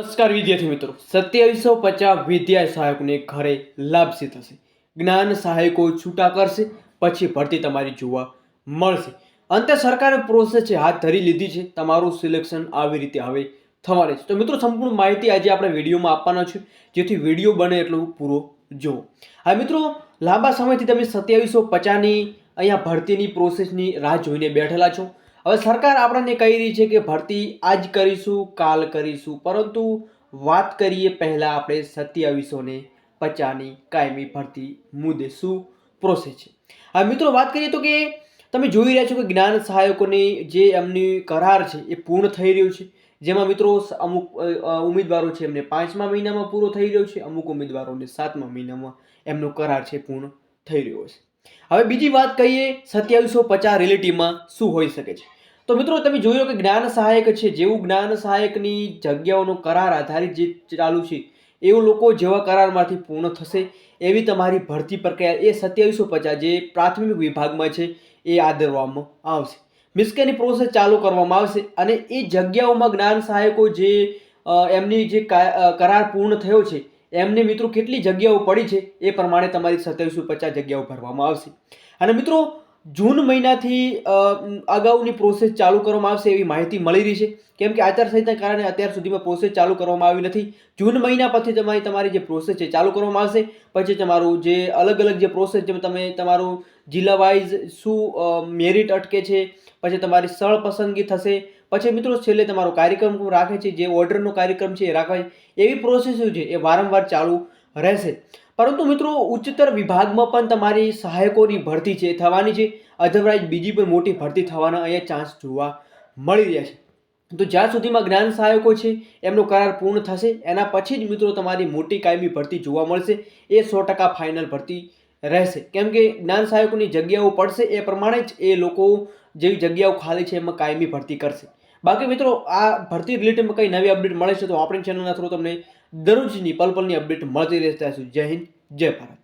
નમસ્કાર વિદ્યાર્થી મિત્રો. સત્યાવીસો પચાસ વિદ્યા સહાયકોને ઘરે લાભશે થશે. જ્ઞાન સહાયકો છૂટા કરશે, પછી ભરતી તમારી જોવા મળશે. અંતે સરકારે પ્રોસેસ છે હાથ ધરી લીધી છે, તમારું સિલેક્શન આવી રીતે હવે થવાની છે. તો મિત્રો, સંપૂર્ણ માહિતી આજે આપણે વિડીયોમાં આપવાના છે, જેથી વીડિયો બને એટલો પૂરો જુઓ હા મિત્રો, લાંબા સમયથી તમે સત્યાવીસો પચાસની અહીંયા ભરતીની પ્રોસેસની રાહ જોઈને બેઠેલા છો. હવે સરકાર આપણને કહી રહી છે કે ભરતી આજ કરીશું, કાલ કરીશું, પરંતુ વાત કરીએ પહેલાં આપણે સત્યાવીસો ને પચાસની કાયમી ભરતી મુદ્દે શું પ્રોસેસ છે. હવે મિત્રો વાત કરીએ તો કે તમે જોઈ રહ્યા છો કે જ્ઞાન સહાયકોની જે એમની કરાર છે એ પૂર્ણ થઈ રહ્યું છે. જેમાં મિત્રો અમુક ઉમેદવારો છે એમને પાંચમા મહિનામાં પૂરો થઈ રહ્યો છે, અમુક ઉમેદવારોને સાતમા મહિનામાં એમનો કરાર છે પૂર્ણ થઈ રહ્યો છે. હવે બીજી વાત કહીએ સત્યાવીસો પચાસ રિલેટિવમાં શું હોઈ શકે છે? તો મિત્રો તમે જોયો કે જ્ઞાન સહાયક છે, જેવું જ્ઞાન સહાયકની જગ્યાઓનો કરાર આધારિત જે ચાલુ છે, એવું લોકો જેવા કરારમાંથી પૂર્ણ થશે, એવી તમારી ભરતી પ્રક્રિયા એ સત્યાવીસો પચાસ જે પ્રાથમિક વિભાગમાં છે, એ આદરવામાં આવશે. એની પ્રોસેસ ચાલુ કરવામાં આવશે અને એ જગ્યાઓમાં જ્ઞાન સહાયકો જે એમની જે કરાર પૂર્ણ થયો છે એમને મિત્રો કેટલી જગ્યાઓ પડી છે એ પ્રમાણે તમારી સત્યાવીસો પચાસ જગ્યાઓ ભરવામાં આવશે. અને મિત્રો, જૂન મહિનાથી અગાઉની પ્રોસેસ ચાલુ કરવામાં આવશે એવી માહિતી મળી રહી છે. કેમ કે આચારસંહિતાના કારણે અત્યાર સુધીમાં પ્રોસેસ ચાલુ કરવામાં આવી નથી. જૂન મહિના પછી તમારી તમારી જે પ્રોસેસ છે ચાલુ કરવામાં આવશે. પછી તમારું જે અલગ અલગ જે પ્રોસેસ જેમાં તમે, તમારું જિલ્લા વાઇઝ શું મેરિટ અટકે છે. પછી તમારી સ્થળ પસંદગી થશે. પછી મિત્રો છેલ્લે તમારો કાર્યક્રમ રાખે છે, જે ઓર્ડરનો કાર્યક્રમ છે એ રાખવા એવી પ્રોસેસ છે, એ વારંવાર ચાલુ રહેશે. પરંતુ મિત્રો ઉચ્ચતર વિભાગમાં પણ તમારી સહાયકોની ભરતી છે થવાની છે અધરવાઇઝ બીજી પણ મોટી ભરતી થવાના અહીંયા ચાન્સ જોવા મળી રહ્યા છે. તો જ્યાં સુધીમાં જ્ઞાન સહાયકો છે, એમનો કરાર પૂર્ણ થશે, એના પછી જ મિત્રો તમારી મોટી કાયમી ભરતી જોવા મળશે, એ સો ટકા ફાઇનલ ભરતી રહેશે. કેમ કે જ્ઞાન સહાયકોની જગ્યાઓ પડશે, એ પ્રમાણે જ એ લોકો જેવી જગ્યાઓ ખાલી છે, એમાં કાયમી ભરતી કરશે. બાકી મિત્રો, આ ભરતી રિલેટેડમાં કંઈ નવી અપડેટ મળે છે તો આપણી ચેનલના થ્રુ તમને દરરોજની પલ પલની અપડેટ મળતી રહેશે. ત્યાં જય હિન્દ, જય ભારત.